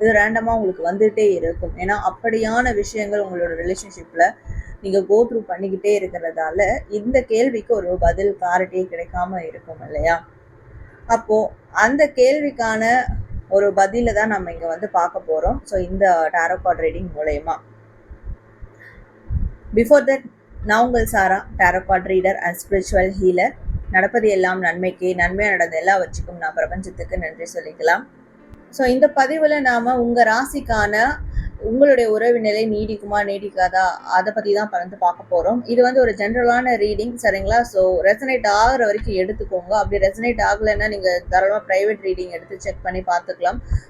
இது ரேண்டமா உங்களுக்கு வந்துகிட்டே இருக்கும். ஏன்னா அப்படியான விஷயங்கள் உங்களோட ரிலேஷன்ஷிப்ல நீங்க கோ த்ரூ பண்ணிக்கிட்டே இருக்கிறதால இந்த கேள்விக்கு ஒரு பதில் கிளாரிட்டியே கிடைக்காம இருக்கும் இல்லையா? அப்போ அந்த கேள்விக்கான ஒரு பதில தான் நம்ம இங்க வந்து பார்க்க போறோம். ஸோ இந்த டேரோ கார்ட் ரீடிங் மூலயமா. பிஃபோர் தட் நான் உங்கள் Sara tarot card reader and spiritual healer நடப்பது எல்லாம் நன்மைக்கு. நன்மையாக நடந்த எல்லாவற்றுக்கும் நான் பிரபஞ்சத்துக்கு நன்றி சொல்லிக்கலாம். ஸோ இந்த பதிவில் நாம் உங்கள் ராசிக்கான உங்களுடைய உறவு நிலை நீடிக்குமா நீடிக்காதா? அதை பற்றி தான் வந்து பார்க்க போகிறோம் இது வந்து ஒரு ஜென்ரலான ரீடிங் சரிங்களா? ஸோ ரெசனேட் ஆகிற வரைக்கும் எடுத்துக்கோங்க. அப்படி ரெசனேட் ஆகலைன்னா நீங்கள் தாராளமாக ப்ரைவேட் ரீடிங் எடுத்து செக் பண்ணி பார்த்துக்கலாம்.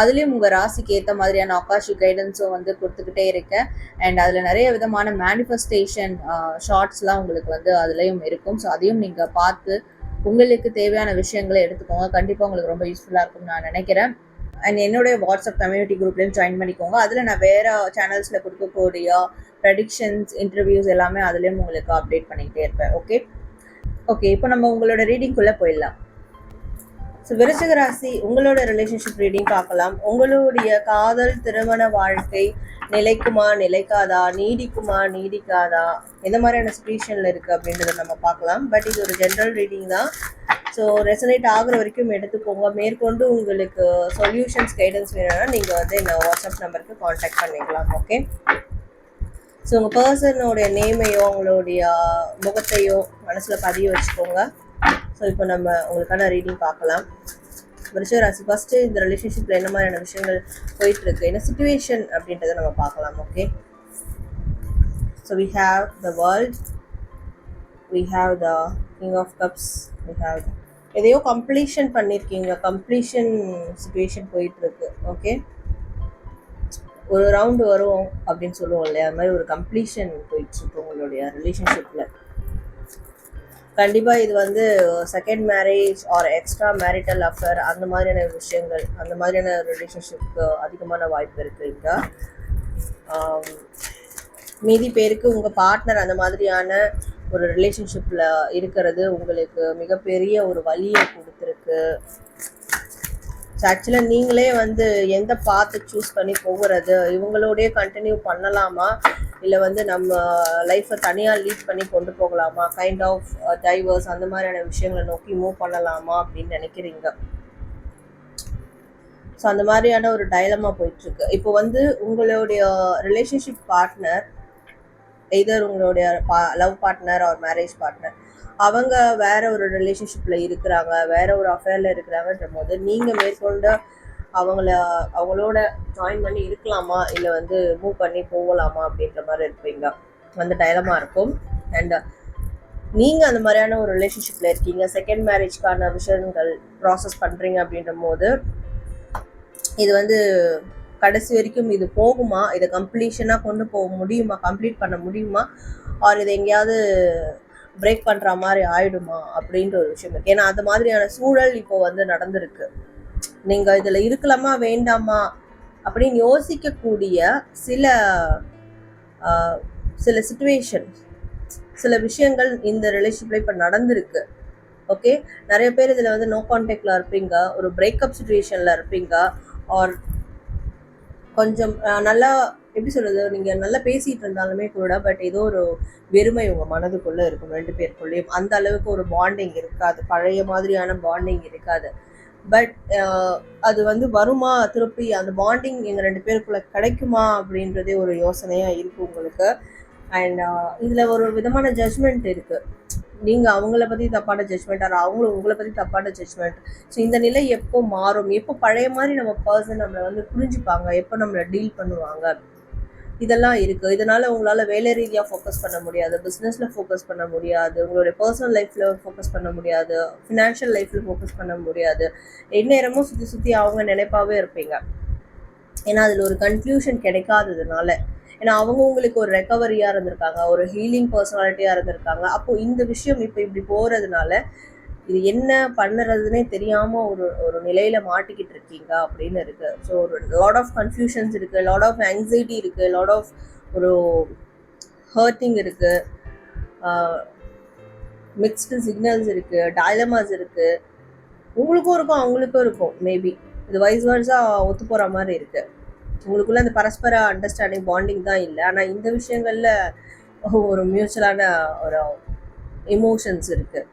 அதுலேயும் உங்கள் ராசிக்கு ஏற்ற மாதிரியான ஆகாஷி கைடன்ஸும் வந்து கொடுத்துக்கிட்டே இருக்கேன் அண்ட் அதில் நிறைய விதமான மேனிஃபெஸ்டேஷன் ஷார்ட்ஸ்லாம் உங்களுக்கு வந்து அதுலேயும் இருக்கும். ஸோ அதையும் நீங்கள் பார்த்து உங்களுக்கு தேவையான விஷயங்களை எடுத்துக்கோங்க. கண்டிப்பாக உங்களுக்கு ரொம்ப யூஸ்ஃபுல்லாக இருக்கும்னு நான் நினைக்கிறேன். அண்ட் என்னுடைய வாட்ஸ்அப் கம்யூனிட்டி குரூப்லேயும் ஜாயின் பண்ணிக்கோங்க. அதில் நான் வேறு சேனல்ஸில் கொடுக்கக்கூடிய ப்ரெடிக்ஷன்ஸ் இன்டர்வியூஸ் எல்லாமே அதுலேயும் உங்களுக்கு அப்டேட் பண்ணிக்கிட்டே இருப்பேன். ஓகே ஓகே இப்போ நம்ம உங்களோட ரீடிங்குள்ளே போயிடலாம். ஸோ விருச்சிக ராசி உங்களோட ரிலேஷன்ஷிப் ரீடிங் பார்க்கலாம். உங்களுடைய காதல் திருமண வாழ்க்கை நிலைக்குமா நிலைக்காதா நீடிக்குமா நீடிக்காதா? எந்த மாதிரியான சுச்சுவேஷனில் இருக்குது அப்படின்றத நம்ம பார்க்கலாம். பட் இது ஒரு ஜென்ரல் ரீடிங் தான். ஸோ ரெசனேட் ஆகுற வரைக்கும் எடுத்துக்கோங்க. மேற்கொண்டு உங்களுக்கு சொல்யூஷன்ஸ் கைடன்ஸ் வேணும்னா நீங்கள் வந்து இந்த வாட்ஸ்அப் நம்பருக்கு காண்டாக்ட் பண்ணிக்கலாம். ஓகே ஸோ உங்கள் பர்சனோடைய நேமையோ உங்களுடைய முகத்தையோ மனசில் பதிய வச்சுக்கோங்க. ஸோ இப்போ நம்ம உங்களுக்கான ரீடிங் பார்க்கலாம். விருச்சிக ராசி ஃபஸ்ட்டு இந்த ரிலேஷன்ஷிப்பில் என்ன மாதிரியான விஷயங்கள் போயிட்டுருக்கு என்ன சுச்சுவேஷன் அப்படின்றத நம்ம பார்க்கலாம் okay so we have the world we have the king of cups we have எதையோ கம்ப்ளீஷன் பண்ணியிருக்கீங்க கம்ப்ளீஷன் சுச்சுவேஷன் போயிட்டுருக்கு ஓகே ஒரு ரவுண்டு வரும் அப்படின்னு சொல்லுவோம் இல்லையா? அது மாதிரி ஒரு கம்ப்ளீஷன் போயிட்டுருக்கு உங்களுடைய ரிலேஷன்ஷிப்பில் கண்டிப்பாக இது வந்து second marriage or extra marital affair அந்த மாதிரியான விஷயங்கள் அந்த மாதிரியான ரிலேஷன்ஷிப்க்கு அதிகமான வாய்ப்பு இருக்குது இங்கே. Um, மீதி பேருக்கு உங்கள் பார்ட்னர் அந்த மாதிரியான ஒரு ரிலேஷன்ஷிப்பில் இருக்கிறது உங்களுக்கு மிகப்பெரிய ஒரு வழியை கொடுத்துருக்கு. ஸோ ஆக்சுவலாக நீங்களே வந்து எந்த பார்த்து சூஸ் பண்ணி போகிறது இவங்களோடய கண்டினியூ பண்ணலாமா? இல்லை வந்து நம்ம லைஃப்பை தனியாக லீட் பண்ணி கொண்டு போகலாமா? கைண்ட் ஆஃப் டைவர்ஸ் அந்த மாதிரியான விஷயங்களை நோக்கி மூவ் பண்ணலாமா அப்படின்னு நினைக்கிறீங்க? ஸோ அந்த மாதிரியான ஒரு டைலமா போயிட்டுருக்கு. இப்போ வந்து உங்களுடைய ரிலேஷன்ஷிப் பார்ட்னர் எதர் உங்களுடைய love partner or marriage partner அவங்க வேற ஒரு ரிலேஷன்ஷிப்ல இருக்கிறாங்க வேற ஒரு அஃபேர்ல இருக்கிறாங்கன்ற போது நீங்க மேற்கொண்ட அவங்கள அவங்களோட ஜாயின் பண்ணி இருக்கலாமா? இல்லை வந்து மூவ் பண்ணி போகலாமா? அப்படின்ற மாதிரி இருப்பீங்க அந்த டைலமாக இருக்கும். அண்ட் நீங்கள் அந்த மாதிரியான ஒரு ரிலேஷன்ஷிப்பில் இருக்கீங்க. செகண்ட் மேரேஜ்க்கான விஷயங்கள் ப்ராசஸ் பண்ணுறீங்க அப்படின்ற போது இது வந்து கடைசி வரைக்கும் இது போகுமா? இதை கம்ப்ளீஷனாக கொண்டு போக முடியுமா? கம்ப்ளீட் பண்ண முடியுமா? ஆர் இதை எங்கேயாவது பிரேக் பண்ணுற மாதிரி ஆயிடுமா? அப்படின்ற ஒரு விஷயம் இருக்குது ஏன்னா அது மாதிரியான சூழல் இப்போ வந்து நடந்திருக்கு. நீங்கள் இதில் இருக்கலாமா வேண்டாமா? அப்படின்னு யோசிக்கக்கூடிய சில சில சுச்சுவேஷன் சில விஷயங்கள் இந்த ரிலேஷன்ஷிப்பில் இப்போ நடந்திருக்கு. ஓகே நிறைய பேர் இதில் வந்து நோ கான்டாக்டில் இருப்பீங்க ஒரு பிரேக்கப் சுச்சுவேஷனில் இருப்பீங்க ஆர் கொஞ்சம் நல்லா எப்படி சொல்கிறது நீங்கள் நல்லா பேசிகிட்டு இருந்தாலுமே கூட பட் ஏதோ ஒரு வெறுமை உங்கள் மனதுக்குள்ளே இருக்கும் ரெண்டு பேருக்குள்ளேயும். அந்த அளவுக்கு ஒரு பாண்டிங் இருக்காது பழைய மாதிரியான பாண்டிங் இருக்காது. பட் uh, அது வந்து வருமா திருப்பி அந்த பாண்டிங் எங்கள் ரெண்டு பேருக்குள்ளே கிடைக்குமா அப்படின்றதே ஒரு யோசனையாக இருக்குது உங்களுக்கு. அண்ட் uh, இதில் ஒரு விதமான ஜட்ஜ்மெண்ட் இருக்குது நீங்கள் அவங்கள பற்றி தப்பான ஜட்ஜ்மெண்ட் ஆர் அவங்களும் உங்களை பற்றி தப்பான ஜட்ஜ்மெண்ட் ஸோ இந்த நிலை எப்போ மாறும்? எப்போ பழைய மாதிரி நம்ம பர்சன் நம்மளை வந்து புரிஞ்சுப்பாங்க? எப்போ நம்மளை டீல் பண்ணுவாங்க? இதெல்லாம் இருக்குது இதனால் உங்களால் வேலை ரீதியாக ஃபோக்கஸ் பண்ண முடியாது. பிஸ்னஸில் ஃபோக்கஸ் பண்ண முடியாது. உங்களுடைய பர்சனல் லைஃப்பில் ஃபோக்கஸ் பண்ண முடியாது. ஃபினான்ஷியல் லைஃப்பில் ஃபோக்கஸ் பண்ண முடியாது. எந்நேரமும் சுற்றி சுற்றி அவங்க நினைப்பாவே இருப்பீங்க. ஏன்னா அதில் ஒரு கன்க்ளூஷன் கிடைக்காததுனால. ஏன்னா அவங்க உங்களுக்கு ஒரு ரெக்கவரியாக இருந்திருக்காங்க. ஒரு ஹீலிங் பர்சனாலிட்டியாக இருந்திருக்காங்க. அப்போ இந்த விஷயம் இப்போ இப்படி போகிறதுனால இது என்ன பண்ணுறதுனே தெரியாமல் ஒரு ஒரு நிலையில் மாட்டிக்கிட்டு இருக்கீங்க அப்படின்னு இருக்கு. ஸோ ஒரு லாட் ஆஃப் கன்ஃபியூஷன்ஸ் இருக்குது லாட் ஆஃப் ஆங்ஸைட்டி இருக்குது லாட் ஆஃப் ஒரு ஹர்ட்டிங் இருக்குது மிக்ஸ்டு சிக்னல்ஸ் இருக்குது டயலமாஸ் இருக்குது உங்களுக்கும் இருக்கும் அவங்களுக்கும் இருக்கும் மேபி இது வைஸ் வேர்ஸாக ஒத்து போகிற மாதிரி இருக்குது உங்களுக்குள்ள அந்த பரஸ்பர அண்டர்ஸ்டாண்டிங் பாண்டிங் தான் இல்லை. ஆனால் இந்த விஷயங்களில் ஒரு மியூச்சுவலான ஒரு எமோஷன்ஸ் இருக்குது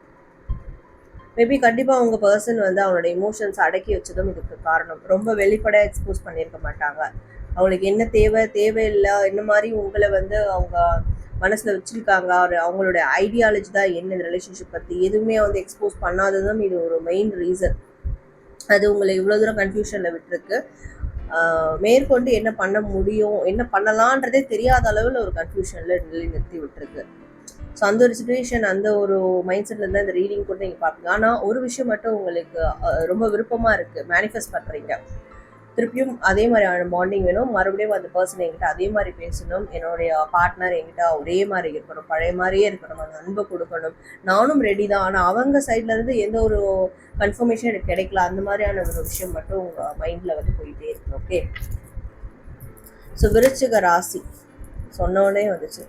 மேபி கண்டிப்பாக அவங்க பர்சன் வந்து அவனோட இமோஷன்ஸ் அடக்கி வச்சதும் இதுக்கு காரணம். ரொம்ப வெளிப்படையாக எக்ஸ்போஸ் பண்ணியிருக்க மாட்டாங்க. அவங்களுக்கு என்ன தேவை தேவையில்லை என்ன மாதிரி உங்களை வந்து அவங்க மனசில் வச்சுருக்காங்க. ஒரு அவங்களுடைய ஐடியாலஜி தான் என்ன இந்த ரிலேஷன்ஷிப் பற்றி எதுவுமே வந்து எக்ஸ்போஸ் பண்ணாததும் இது ஒரு மெயின் ரீசன் அது உங்களை இவ்வளோ தூரம் கன்ஃபியூஷனில் விட்டுருக்கு. மேற்கொண்டு என்ன பண்ண முடியும் என்ன பண்ணலான்றதே தெரியாத அளவில் ஒரு கன்ஃபியூஷனில் நிலை நிறுத்தி விட்டுருக்கு. ஸோ அந்த ஒரு சுச்சுவேஷன் அந்த ஒரு மைண்ட் செட்ல இருந்தால் இந்த ரீடிங் கூட நீங்கள் பார்ப்பீங்க. ஆனால் ஒரு விஷயம் மட்டும் உங்களுக்கு ரொம்ப விருப்பமாக இருக்குது மேனிஃபெஸ்ட் பண்ணுறீங்க திருப்பியும் அதே மாதிரியான பாண்டிங் வேணும். மறுபடியும் அந்த பர்சன் என்கிட்ட அதே மாதிரி பேசணும். என்னுடைய பார்ட்னர் என்கிட்ட ஒரே மாதிரி இருக்கணும் பழைய மாதிரியே இருக்கணும் அந்த அன்பை கொடுக்கணும். நானும் ரெடி தான். ஆனால் அவங்க சைட்லேருந்து எந்த ஒரு கன்ஃபர்மேஷன் எனக்கு கிடைக்கல. அந்த மாதிரியான ஒரு விஷயம் மட்டும் உங்கள் மைண்டில் வந்து போயிட்டே இருக்கு ஓகே ஸோ விருச்சிக ராசி. சொன்னோடனே வந்துச்சு.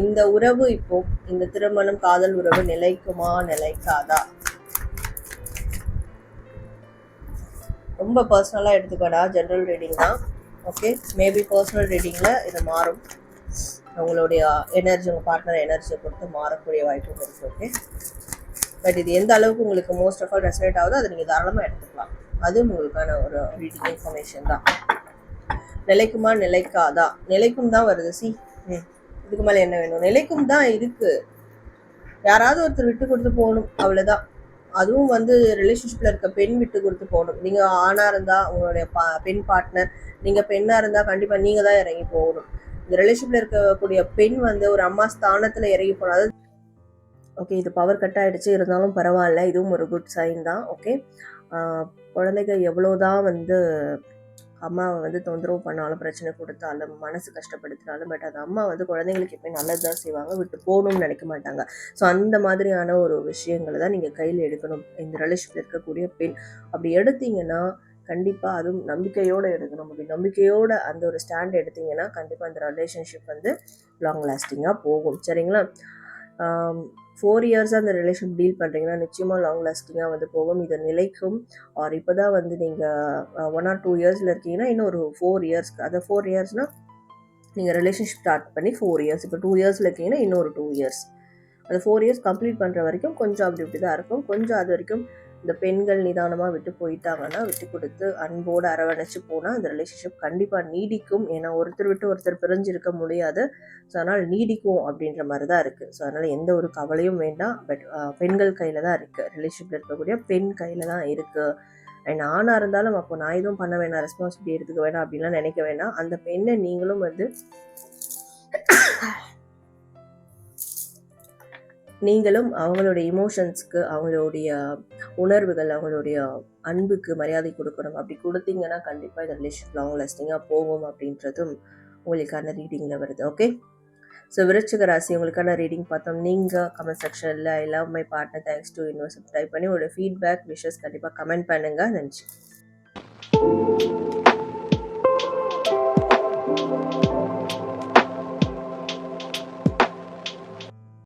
இந்த உறவு இப்போ இந்த திருமணம் காதல் உறவு நிலைக்குமா நிலைக்காதா? ரொம்ப பர்சனலாக எடுத்துக்கடா ஜென்ரல் ரீடிங் தான். ஓகே மேபி பர்சனல் ரீடிங்கில் இது மாறும். உங்களுடைய எனர்ஜி உங்கள் பார்ட்னர் எனர்ஜியை பொறுத்து மாறக்கூடிய வாய்ப்பும் இருக்குது ஓகே பட் இது எந்த அளவுக்கு உங்களுக்கு மோஸ்ட் ஆஃப் ஆல் ரெசனேட் ஆகுதோ அதை நீங்கள் தாராளமாக எடுத்துக்கலாம். அது உங்களுக்கான ஒரு ரீடிங் இன்ஃபர்மேஷன் தான். நிலைக்குமா நிலைக்காதா? நிலைக்கும் தான் வருது சி ம். இதுக்கு மேலே என்ன வேணும்? நிலைக்கும் தான் இருக்குது யாராவது ஒருத்தர் விட்டு கொடுத்து போகணும் அவ்வளோதான் அதுவும் வந்து ரிலேஷன்ஷிப்பில் இருக்க பெண் விட்டு கொடுத்து போகணும். நீங்கள் ஆணாக இருந்தால் உங்களுடைய பா பெண் பார்ட்னர் நீங்கள் பெண்ணாக இருந்தால் கண்டிப்பாக நீங்கள் தான் இறங்கி போகணும். இந்த ரிலேஷன்ஷிப்பில் இருக்கக்கூடிய பெண் வந்து ஒரு அம்மா ஸ்தானத்தில் இறங்கி போனால் ஓகே இது பவர் கட் ஆகிடுச்சு இருந்தாலும் பரவாயில்ல. இதுவும் ஒரு குட் சைன் தான். ஓகே குழந்தைங்க எவ்வளோதான் வந்து அம்மாவை வந்து தொந்தரவு பண்ணாலும் பிரச்சனை கொடுத்தாலும் மனசு கஷ்டப்படுத்தினாலும் பட் அது அம்மா வந்து குழந்தைங்களுக்கு எப்பயும் நல்லது தான் செய்வாங்க. விட்டு போகணும்னு நினைக்க மாட்டாங்க. ஸோ அந்த மாதிரியான ஒரு விஷயங்களை தான் நீங்கள் கையில் எடுக்கணும். இந்த ரிலேஷனில் இருக்கக்கூடிய பெண். அப்படி எடுத்தீங்கன்னா கண்டிப்பாக அதுவும் நம்பிக்கையோடு எடுக்கணும். அப்படி நம்பிக்கையோட அந்த ஒரு ஸ்டாண்ட் எடுத்தீங்கன்னா கண்டிப்பாக அந்த ரிலேஷன்ஷிப் வந்து லாங் லாஸ்டிங்காக போகும். சரிங்களா? ஃபோர் இயர்ஸாக அந்த ரிலேஷன் டீல் பண்ணுறீங்கன்னா நிச்சயமாக லாங் லாஸ்டிங்காக வந்து போகும். இது நிலைக்கும். ஆர் இப்போ தான் வந்து நீங்கள் ஒன் ஆர் டூ இயர்ஸில் இருக்கீங்கன்னா இன்னும் ஒரு ஃபோர் இயர்ஸ்க்கு அந்த ஃபோர் இயர்ஸ்னால் நீங்கள் ரிலேஷன்ஷிப் ஸ்டார்ட் பண்ணி ஃபோர் இயர்ஸ் இப்போ டூ இயர்ஸில் இருக்கீங்கன்னா இன்னும் ஒரு டூ இயர்ஸ் அந்த ஃபோர் இயர்ஸ் கம்ப்ளீட் பண்ணுற வரைக்கும் கொஞ்சம் அப்படி இப்படி தான் இருக்கும். கொஞ்சம் அது வரைக்கும் இந்த பெண்கள் நிதானமாக விட்டு போயிட்டாங்கன்னா விட்டு கொடுத்து அன்போடு அரவணைச்சு போனால் அந்த ரிலேஷன்ஷிப் கண்டிப்பாக நீடிக்கும். ஏன்னா ஒருத்தர் விட்டு ஒருத்தர் பிரிஞ்சிருக்க முடியாது. ஸோ அதனால் நீடிக்கும் அப்படின்ற மாதிரி தான் இருக்குது ஸோ அதனால் எந்த ஒரு கவலையும் வேண்டாம். பட் பெண்கள் கையில் தான் இருக்குது ரிலேஷன்ஷிப்பில் இருக்கக்கூடிய பெண் கையில் தான் இருக்குது அண்ட் ஆணாக இருந்தாலும் அப்போ நான் எதுவும் பண்ண வேணாம். ரெஸ்பான்சிபிலிட்டி எடுத்துக்க வேணாம் அப்படின்லாம் நினைக்க வேணாம். அந்த பெண்ணை நீங்களும் வந்து நீங்களும் அவங்களுடைய இமோஷன்ஸ்க்கு அவங்களுடைய உணர்வுகள் அவங்களுடைய அன்புக்கு மரியாதை கொடுக்கணும். அப்படி கொடுத்தீங்கன்னா கண்டிப்பாக இந்த ரிலேஷன் லாங் லாஸ்டிங்காக போகும் அப்படின்றதும் உங்களுக்கான ரீடிங்கில் வருது. ஓகே ஸோ விருச்சிக ராசி உங்களுக்கான ரீடிங் பார்த்தோம். நீங்கள் கமெண்ட் செக்ஷனில் I love my partner thanks to universe type பண்ணி உங்களோட ஃபீட்பேக் விஷஸ் கண்டிப்பாக கமெண்ட் பண்ணுங்கள் நன்றி.